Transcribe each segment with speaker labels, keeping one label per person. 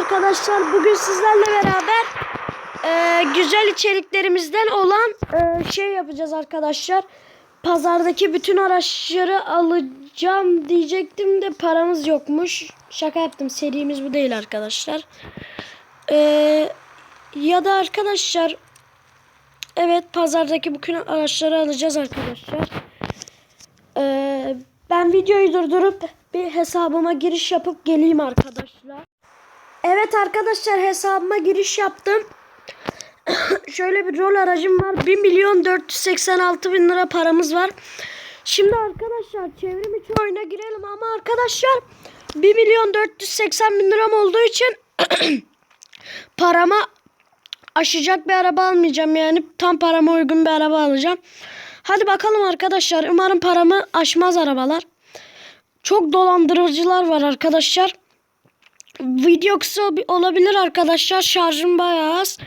Speaker 1: arkadaşlar. Bugün sizlerle beraber e, güzel içeriklerimizden olan e, şey yapacağız arkadaşlar. Pazardaki bütün araçları alacağım diyecektim de paramız yokmuş. Şaka yaptım. Serimiz bu değil arkadaşlar. E, ya da arkadaşlar evet pazardaki bütün araçları alacağız arkadaşlar. E, ben videoyu durdurup bir hesabıma giriş yapıp geleyim arkadaşlar. Evet arkadaşlar hesabıma giriş yaptım. Şöyle bir rol aracım var. 1 milyon 486 bin lira paramız var. Şimdi arkadaşlar çevrim içi oyuna girelim ama arkadaşlar 1 milyon 480 bin liram olduğu için parama aşacak bir araba almayacağım. Yani tam parama uygun bir araba alacağım. Hadi bakalım arkadaşlar. Umarım paramı aşmaz arabalar. Çok dolandırıcılar var arkadaşlar. Video kısa olabilir arkadaşlar. Şarjım bayağı az.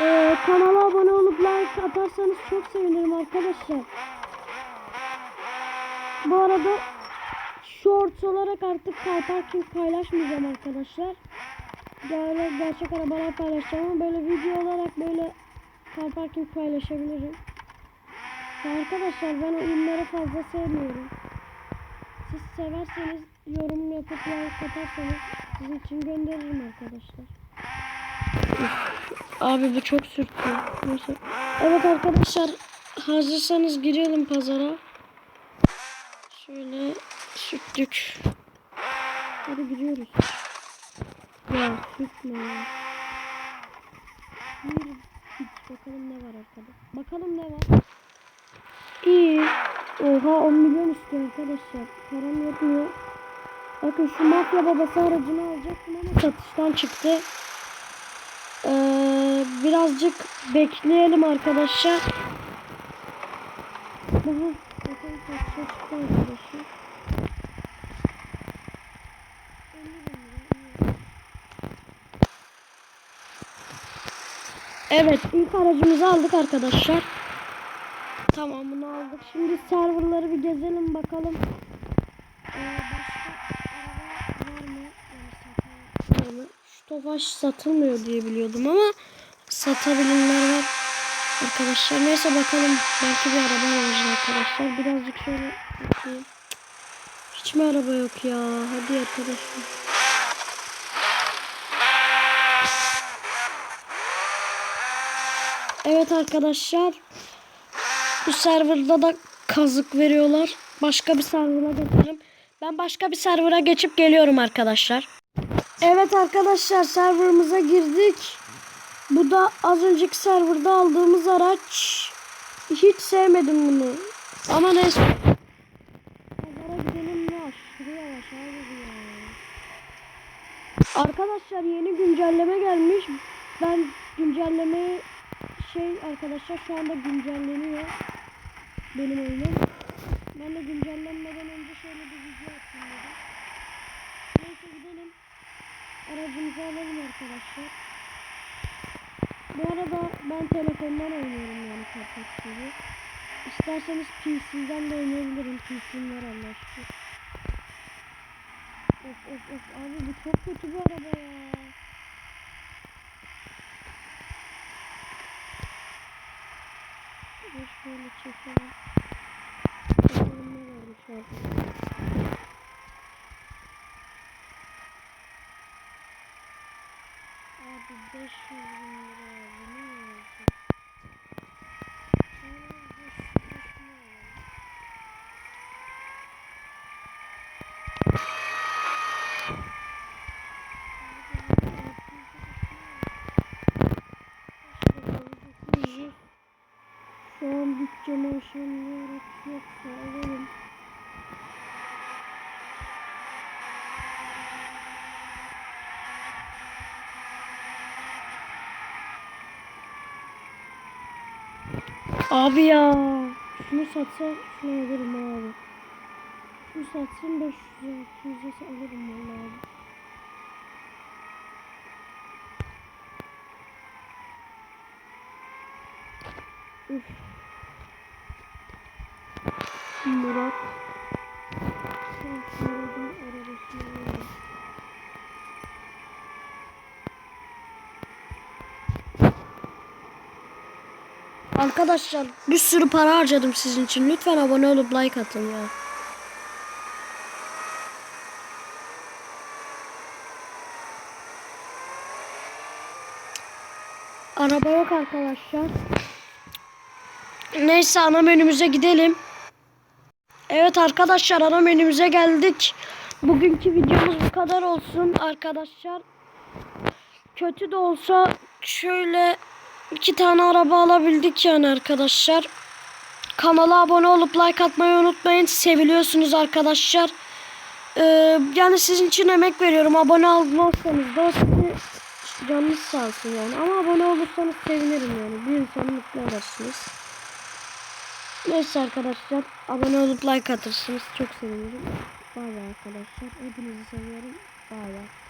Speaker 1: Ee, kanala abone olup like atarsanız çok sevinirim arkadaşlar. Bu arada shorts olarak artık car parking paylaşmayacağım arkadaşlar. Böyle gerçek arabalar paylaşacağım ama böyle video olarak böyle car parking paylaşabilirim. Arkadaşlar ben oyunları fazla sevmiyorum. Siz severseniz yorum yapıp like atarsanız sizin için gönderirim arkadaşlar. Abi bu çok sürttü. Neyse. Evet arkadaşlar hazırsanız girelim pazara. Şöyle sürttük. Hadi gidiyoruz. Ya sürtme ya. Hiç bakalım ne var arkada. Bakalım ne var. İyi. Oha 10 milyon istiyor arkadaşlar. Param yetmiyor. Bakın şu mafya babası aracını alacaktım ama satıştan çıktı. Ee, birazcık bekleyelim arkadaşlar. Daha bakalım satışa çıktı arkadaşlar. 50 bin lira, iyi. Evet ilk aracımızı aldık arkadaşlar. Tamam bunu aldık. Şimdi serverları bir gezelim bakalım. Ee, başka araba var mı? Yani satan var mı? Şu Tofaş satılmıyor diye biliyordum ama satabilenler var. Arkadaşlar neyse bakalım. Belki bir araba alacağız arkadaşlar. Birazcık şöyle bakayım. Hiç mi araba yok ya? Hadi arkadaşlar. Evet arkadaşlar. Bu serverda da kazık veriyorlar. Başka bir server'a geçelim. Ben başka bir server'a geçip geliyorum arkadaşlar. Evet arkadaşlar serverımıza girdik. Bu da az önceki serverda aldığımız araç. Hiç sevmedim bunu. Ama neyse. Pazara gidelim yavaş bu ya. Arkadaşlar yeni güncelleme gelmiş. Ben güncellemeyi şey arkadaşlar şu anda güncelleniyor benim oyunum. Ben de güncellenmeden önce şöyle bir video atayım dedim. Neyse gidelim. Aracımızı alalım arkadaşlar. Bu arada ben telefondan oynuyorum yani kapatçıyı. İsterseniz PC'den de oynayabilirim. PC'm var anlaştık. Of of of abi bu çok kötü bir araba ya. Dur şöyle çekelim. Bakalım ne varmış orada. Abi 500 bin lira abi ne olacak? Şöyle 500 bin lira. Şu an bütçeme aşamıyorum yoksa alırım. Abi ya. Şunu satsa şunu alırım abi. Şunu satsın 500 600'e alırım vallahi abi. Üf. Murat. Sen Arkadaşlar bir sürü para harcadım sizin için. Lütfen abone olup like atın ya. Araba yok arkadaşlar. Neyse ana menümüze gidelim. Evet arkadaşlar ana menümüze geldik. Bugünkü videomuz bu kadar olsun arkadaşlar. Kötü de olsa şöyle iki tane araba alabildik yani arkadaşlar. Kanala abone olup like atmayı unutmayın. Seviliyorsunuz arkadaşlar. Ee, yani sizin için emek veriyorum. Abone olmazsanız da sizi canınız sağ olsun yani. Ama abone olursanız sevinirim yani. Bir insanı mutlu edersiniz. Neyse arkadaşlar. Abone olup like atırsınız. Çok sevinirim. Bay bay arkadaşlar. Hepinizi seviyorum. Bay bay.